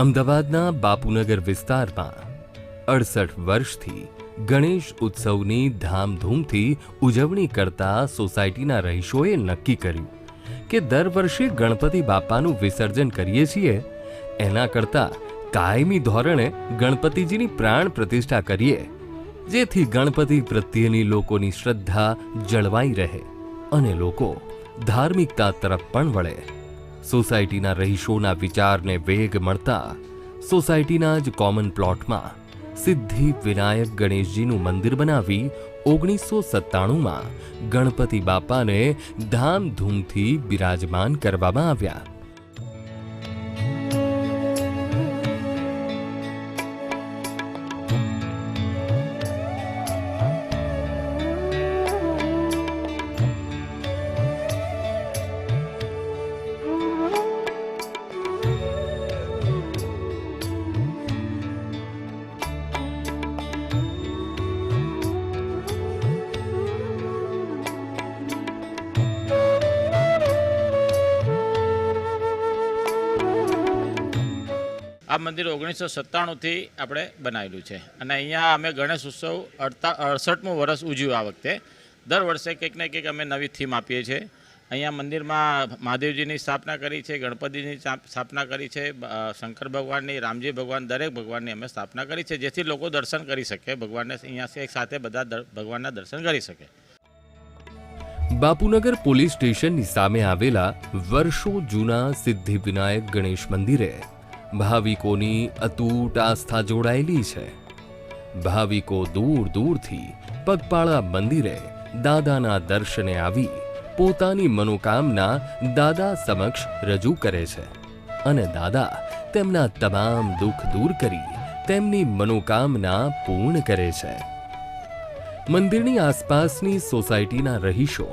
અમદાવાદના બાપુનગર વિસ્તારમાં અડસઠ વર્ષથી ગણેશ ઉત્સવની ધામધૂમથી ઉજવણી કરતા સોસાયટીના રહીશોએ નક્કી કર્યું કે દર વર્ષે ગણપતિ બાપાનું વિસર્જન કરીએ છીએ. એના કરતાં કાયમી ધોરણે ગણપતિજીની પ્રાણ પ્રતિષ્ઠા કરીએ, જેથી ગણપતિ પ્રત્યેની લોકોની શ્રદ્ધા જળવાઈ રહે અને લોકો ધાર્મિકતા તરફ પણ વળે. સોસાયટીના રહીશોના વિચારને વેગ મળતા સોસાયટીના જ કોમન પ્લોટમાં સિદ્ધિ વિનાયક ગણેશજીનું મંદિર બનાવી ઓગણીસો સત્તાણુંમાં ગણપતિ બાપાને ધામધૂમથી બિરાજમાન કરવામાં આવ્યા. આ મંદિર ઓગણીસો સત્તાણુંથી આપણે બનાવેલું છે. અને અહીંયા અમે ગણેશ ઉત્સવ અડતા, અડસઠમું વર્ષ ઉજવ્યું આ વખતે. દર વર્ષે કંઈક ને કંઈક અમે નવી થીમ આપીએ છીએ. અહીંયા મંદિરમાં મહાદેવજીની સ્થાપના કરી છે, ગણપતિની સ્થાપના કરી છે શંકર ભગવાનની, રામજી ભગવાન, દરેક ભગવાનની અમે સ્થાપના કરી છે, જેથી લોકો દર્શન કરી શકે. ભગવાનને અહીંયા એક સાથે બધા ભગવાનના દર્શન કરી શકે. બાપુનગર પોલીસ સ્ટેશનની સામે આવેલા વર્ષો જૂના સિદ્ધિવિનાયક ગણેશ મંદિરે ભાવિકોની અતૂટ આસ્થા જોડાયેલી છે. ભાવિકો દૂર દૂરથી પગપાળા મંદિરે દાદાના દર્શને આવી પોતાની મનોકામના દાદા સમક્ષ રજૂ કરે છે અને દાદા તેમના તમામ દુઃખ દૂર કરી તેમની મનોકામના પૂર્ણ કરે છે. મંદિરની આસપાસની સોસાયટીના રહીશો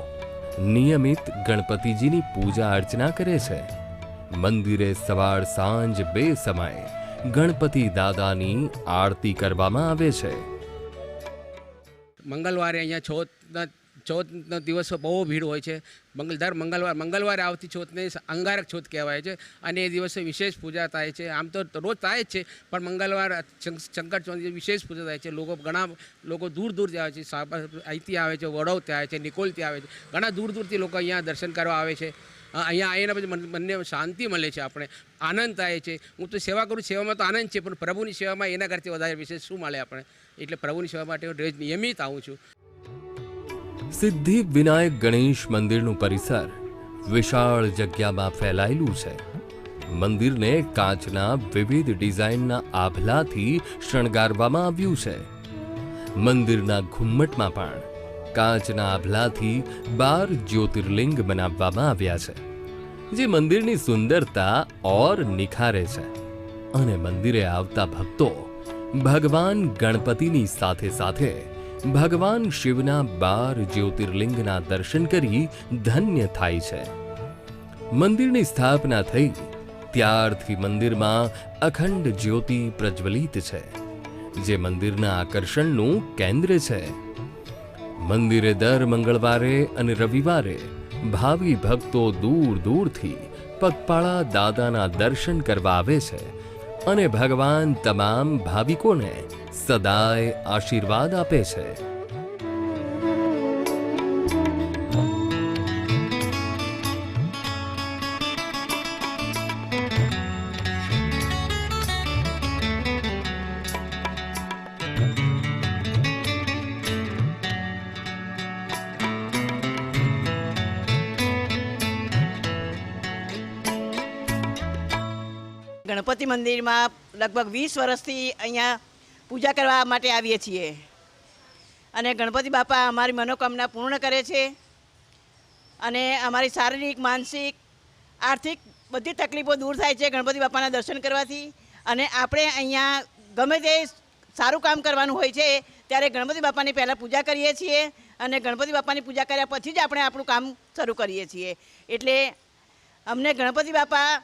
નિયમિત ગણપતિજીની પૂજા અર્ચના કરે છે. મંદિરે સવાર સાંજ બે સમયે ગણપતિ દાદાની આરતી કરવામાં આવે છે. મંગળવારે અહીંયા ચોથના ચોથનો દિવસ બહુ ભીડ હોય છે. મંગળ દર મંગળવાર, મંગળવારે આવતી ચોથને અંગારક ચોથ કહેવાય છે અને એ દિવસે વિશેષ પૂજા થાય છે. આમ તો રોજ થાય જ છે, પણ મંગળવાર શંક- શંકર ચોથી વિશેષ પૂજા થાય છે. લોકો ઘણા, લોકો દૂર દૂરથી આવે છે. અહીંથી આવે છે વડોદથી આવે છે નિકોલથી આવે છે. ઘણા દૂર દૂરથી લોકો અહીંયા દર્શન કરવા આવે છે. અહીંયા આવીને પછી મન- મનને શાંતિ મળે છે આપણે. આનંદ થાય છે. હું તો સેવા કરું સેવામાં તો આનંદ છે, પણ પ્રભુની સેવામાં એના કરતી વધારે વિશેષ શું મળે આપણે? એટલે પ્રભુની સેવા માટે હું નિયમિત આવું છું. સિદ્ધિ વિનાયક ગણેશ મંદિરનું પરિસર વિશાળ જગ્યામાં ફેલાયેલું છે. મંદિરને કાચના વિવિધ ડિઝાઇનના આભલાથી શણગારવામાં આવ્યું છે. મંદિરના ઘુમ્મટમાં પણ કાચના આભલાથી બાર જ્યોતિર્લિંગ બનાવવામાં આવ્યા છે, જે મંદિરની સુંદરતા ઓર નિખારે છે. અને મંદિરે આવતા ભક્તો ભગવાન ગણપતિની સાથે સાથે ભગવાન શિવના બાર જ્યોતિર્લિંગના દર્શન કરી ધન્ય થાય છે. મંદિરની સ્થાપના થઈ ત્યારથી મંદિરમાં અખંડ જ્યોતિ પ્રજ્વલિત છે, જે મંદિરના આકર્ષણનું કેન્દ્ર છે. મંદિરે દર મંગળવારે અને રવિવારે ભાવિ ભક્તો દૂર દૂરથી પગપાળા દાદાના દર્શન કરવા આવે છે અને ભગવાન તમામ ભાવિકોને સદાય આશીર્વાદ આપે છે. ગણપતિ મંદિરમાં લગભગ વીસ વર્ષથી અહીંયા પૂજા કરવા માટે આવીએ છીએ. અને ગણપતિ બાપા અમારી મનોકામના પૂર્ણ કરે છે. અને અમારી શારીરિક, માનસિક, આર્થિક બધી તકલીફો દૂર થાય છે ગણપતિ બાપાના દર્શન કરવાથી. અને આપણે અહીંયા ગમે તે સારું કામ કરવાનું હોય છે, ત્યારે ગણપતિ બાપાની પહેલાં પૂજા કરીએ છીએ. અને ગણપતિ બાપાની પૂજા કર્યા પછી જ આપણે આપણું કામ શરૂ કરીએ છીએ. એટલે અમને ગણપતિ બાપા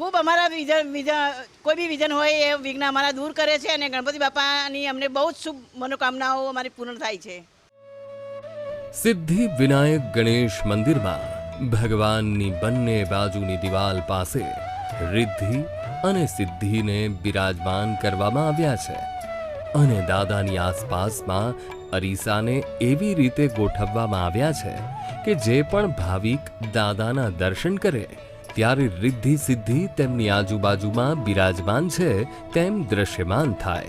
ખૂબ અમારા વિઝન વિઝન કોઈ બી વિઝન હોય એ વિઘ્ન અમારા દૂર કરે છે અને ગણપતિ બાપાની અમને બહુ જ શુભ મનોકામનાઓ અમારી પૂર્ણ થાય છે. સિદ્ધિ વિનાયક ગણેશ મંદિરમાં ભગવાનની બંને બાજુની દિવાલ પાસે રિદ્ધિ અને સિદ્ધિને બિરાજમાન કરવામાં આવ્યા છે અને દાદાની આસપાસમાં અરીસાને એવી રીતે ગોઠવવામાં આવ્યા છે કે જે પણ ભાવિક દાદાના દર્શન કરે ત્યારે રિદ્ધિ સિદ્ધિ તેમની આજુબાજુમાં બિરાજમાન છે, તેમ દ્રશ્યમાન થાય.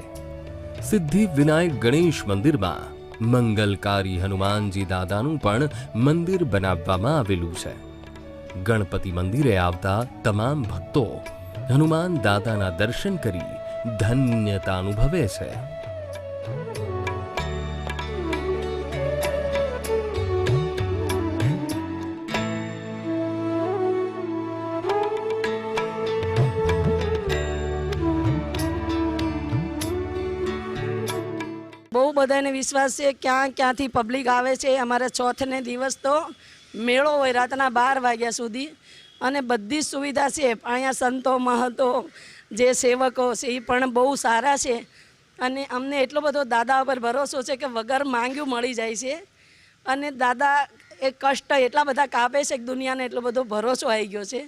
સિદ્ધિ વિનાયક ગણેશ મંદિરમાં મંગલકારી હનુમાનજી દાદાનું પણ મંદિર બનાવવામાં આવેલું છે. ગણપતિ મંદિરે આવતા તમામ ભક્તો હનુમાન દાદાના દર્શન કરી ધન્યતા અનુભવે છે. બધાને વિશ્વાસ છે, ક્યાં ક્યાંથી પબ્લિક આવે છે, અમારે ચોથને દિવસ તો મેળો હોય, રાતના બાર વાગ્યા સુધી. અને બધી જ સુવિધા છે, અહીંયા સંતો, મહતો, જે સેવકો છે, એ પણ બહુ સારા છે. અને અમને એટલો બધો દાદા ઉપર ભરોસો છે કે વગર માંગ્યું મળી જાય છે. અને દાદા એ કષ્ટ એટલા બધા કાપે છે કે દુનિયાને એટલો બધો ભરોસો આવી ગયો છે.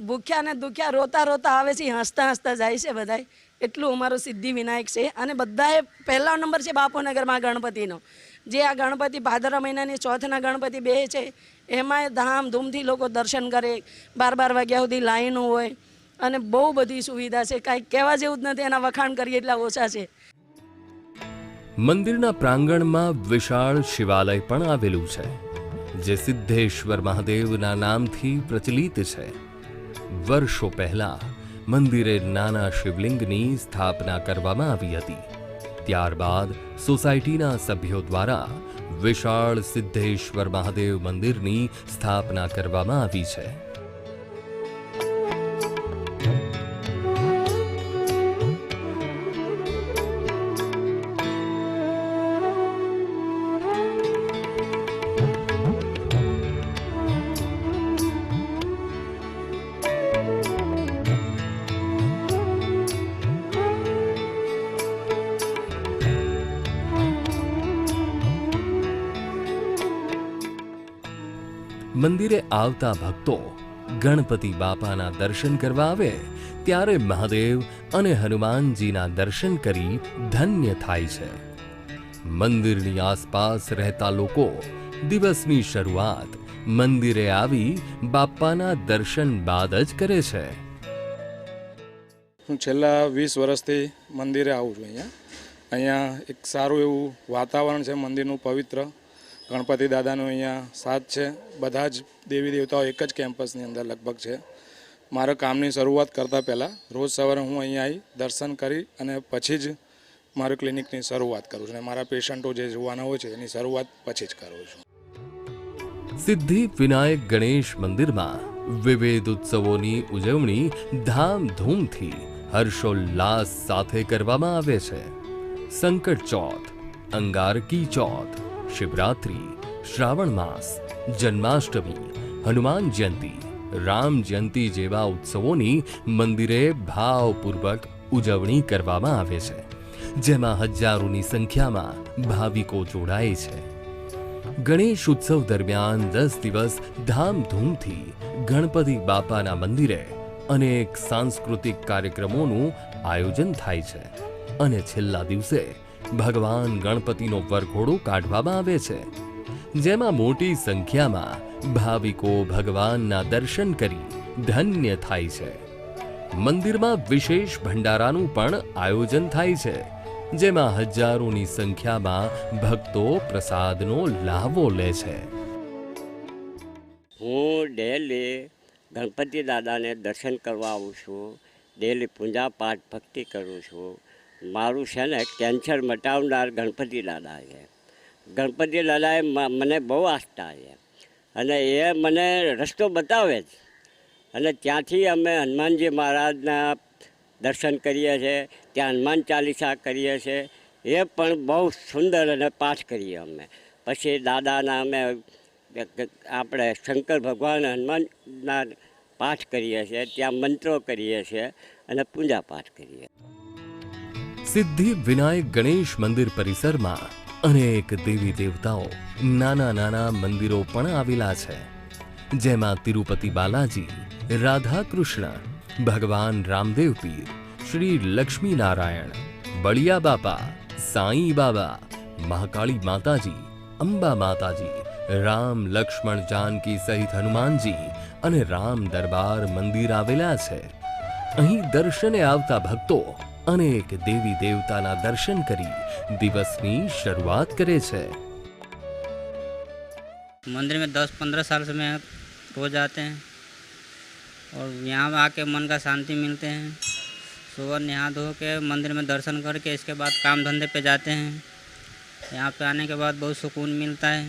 ભૂખ્યા ને દુખ્યા, રોતા રોતા આવે છે, હસતા હસતા જાય છે બધાય. એટલું અમારું સિદ્ધિ વિનાયક છે. અને બધાએ પહેલો નંબર છે બાપુનગરમાં ગણપતિનો. જે આ ગણપતિ ભાદરા મહિનાની ચોથના ગણપતિ બે છે, એમાંય ધામધૂમથી લોકો દર્શન કરે. બાર બાર વાગ્યા સુધી લાઈનો હોય. અને બહુ બધી સુવિધા છે. કાંઈ કહેવા જેવું જ નથી, એના વખાણ કરીએ એટલા ઓછા છે. મંદિરના પ્રાંગણમાં વિશાળ શિવાલય પણ આવેલું છે, જે સિદ્ધેશ્વર મહાદેવના નામથી પ્રચલિત છે. વર્ષો પહેલા મંદિરે નાના શિવલિંગની સ્થાપના કરવામાં આવી હતી. ત્યારબાદ સોસાયટીના સભ્યો દ્વારા વિશાળ સિદ્ધેશ્વર મહાદેવ મંદિરની સ્થાપના કરવામાં આવી છે. મંદિરે આવતા ભક્તો ગણપતિ બાપાના દર્શન કરવા આવે ત્યારે મહાદેવ અને હનુમાનજીના દર્શન કરી ધન્ય થાય છે. મંદિરની આસપાસ રહેતા લોકો દિવસની શરૂઆત મંદિરે આવી બાપાના દર્શન બાદ જ કરે છે. હું છેલ્લા વીસ વર્ષથી મંદિરે આવું છું અહીંયા. અહીંયા એક સારું એવું વાતાવરણ છે મંદિરનું પવિત્ર. ગણપતિ દાદાનું અહીંયા સાથ છે. બધા જ દેવી દેવતાઓ એક જ કેમ્પસની અંદર લગભગ છે. મારા કામની શરૂઆત કરતાં પહેલાં રોજ સવારે હું અહીંયા આવી દર્શન કરી અને પછી જ મારું ક્લિનિકની શરૂઆત કરું છું. અને મારા પેશન્ટો જે જોવાના હોય છે, એની શરૂઆત પછી જ કરું છું. સિદ્ધિ વિનાયક ગણેશ મંદિરમાં વિવિધ ઉત્સવોની ઉજવણી ધામધૂમથી હર્ષોલ્લાસ સાથે કરવામાં આવે છે. સંકટ ચોથ, અંગારકી ચોથ શિવરાત્રી શ્રાવણ માસ જન્માષ્ટમી હનુમાન જયંતી રામ જયંતી જેવા ઉત્સવોની મંદિરે ભાવપૂર્વક ઉજવણી કરવામાં આવે છે, જેમાં હજારોની સંખ્યામાં ભાવિકો જોડાય છે. ગણેશ ઉત્સવ દરમિયાન દસ દિવસ ધામધૂમથી ગણપતિ બાપાના મંદિરે અનેક સાંસ્કૃતિક કાર્યક્રમોનું આયોજન થાય છે અને છેલ્લા દિવસે ભગવાન ગણપતિનો વરઘોડો કાઢવામાં આવે છે. જેમાં મોટી સંખ્યામાં ભાવિકો ભગવાનના દર્શન કરી ધન્ય થાય છે. મંદિરમાં વિશેષ ભંડારાનું પણ આયોજન થાય છે, જેમાં હજારોની સંખ્યામાં ભક્તો પ્રસાદનો લાવો લે છે. હું ડેલી ગણપતિ દાદાને દર્શન કરવા આવું છું, ડેલી પૂજા પાઠ ભક્તિ કરું છું મારું છે ને કેન્સર મટાવનાર ગણપતિ દાદા છે ગણપતિ દાદાએ મને બહુ આસ્થા છે. અને એ મને રસ્તો બતાવે જ અને ત્યાંથી અમે હનુમાનજી મહારાજના દર્શન કરીએ છીએ ત્યાં હનુમાન ચાલીસા કરીએ છીએ એ પણ બહુ સુંદર અને પાઠ કરીએ અમે. પછી દાદાના અમે આપણે શંકર ભગવાન હનુમાનના પાઠ કરીએ છીએ ત્યાં મંત્રો કરીએ છીએ અને પૂજા પાઠ કરીએ. સિદ્ધિ વિનાયક ગણેશ મંદિર પરિસરમાં અનેક દેવી દેવતાઓ નાના નાના મંદિરો પણ આવેલા છે. જેમાં તિરુપતિ બાલાજી રાધા કૃષ્ણ ભગવાન રામદેવ શ્રી લક્ષ્મીનારાયણ, બળિયા બાપા, સાંઈ બાબા, મહાકાળી માતાજી, અંબા માતાજી, રામ લક્ષ્મણ જાનકી સહિત હનુમાનજી અને રામ દરબાર મંદિર આવેલા છે. અહીં દર્શને આવતા ભક્તો અનેક દેવી દેવતાના દર્શન કરી દિવસની શરૂઆત કરે છે मंदिर में दस पंद्रह साल से मैं रोज आते हैं और यहाँ आके मन का शांति मिलते हैं सुबह नहा धो के मंदिर में दर्शन करके इसके बाद काम धंधे पे जाते हैं यहाँ पे आने के बाद बहुत सुकून मिलता है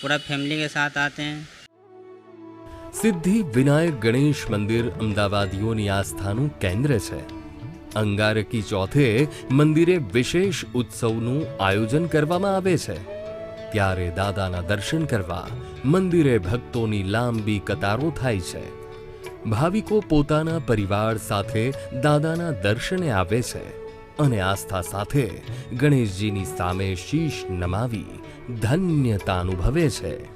पूरा फैमिली के साथ आते हैं સિદ્ધિ વિનાયક ગણેશ મંદિર અમદાવાદીઓની આસ્થાનું કેન્દ્ર છે અંગારકી ચોથે મંદિરે વિશેષ ઉત્સવનું આયોજન કરવામાં આવે છે. ત્યારે દાદાના દર્શન કરવા મંદિરે ભક્તોની લાંબી કતારો થાય છે. ભાવિકો પોતાના પરિવાર સાથે દાદાના દર્શને આવે છે અને આસ્થા સાથે ગણેશજીની સામે શીશ નમાવી ધન્યતા અનુભવે છે.